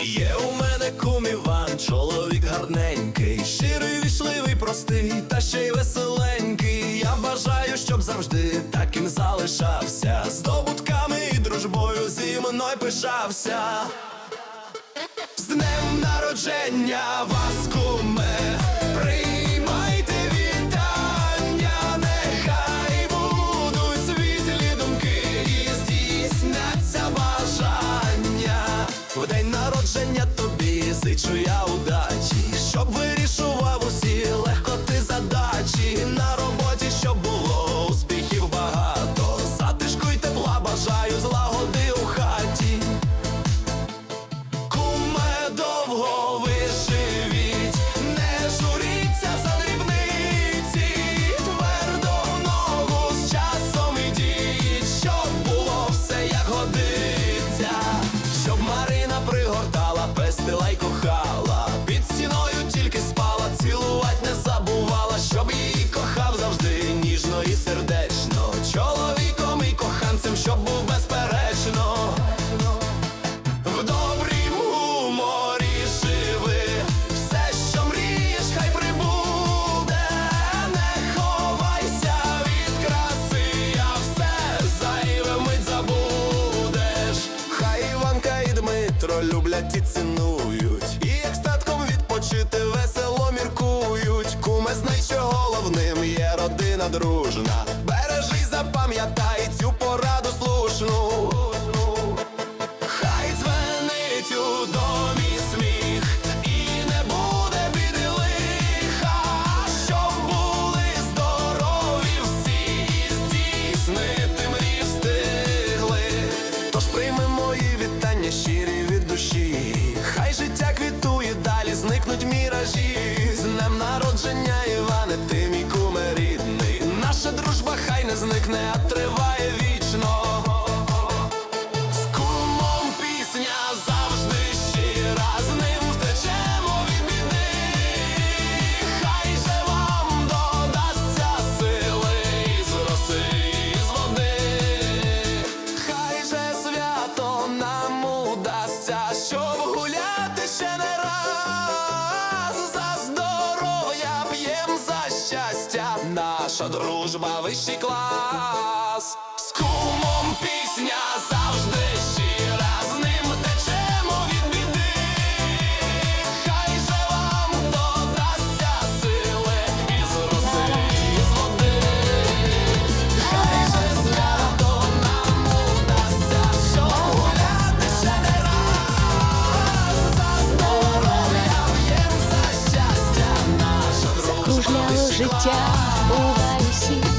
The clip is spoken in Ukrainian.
Є у мене кум Іван, чоловік гарненький, щирий, вічливий, простий, та ще й веселенький. Я бажаю, щоб завжди таким залишався. Здобутками і дружбою зі мною пишався. З днем народження вас, куме, люблять і цінують, і як статком відпочити весело міркують. Куме знай, що головним є родина дружна. Бережи, запам'ятай цю пораду слушну. Хай дзвенить у домі сміх, і не буде біди щоб були здорові всі, здійснити мрії. Тож прийми мої вітання щирі душі. Хай життя квітує, далі зникнуть міражі. З днем народження, Іване, ти мій куме рідний. Наша дружба хай не зникне, а гуляти ще не раз. За здоров'я п'єм за щастя, наша дружба вищий клас. кружляло життя, буває сіль.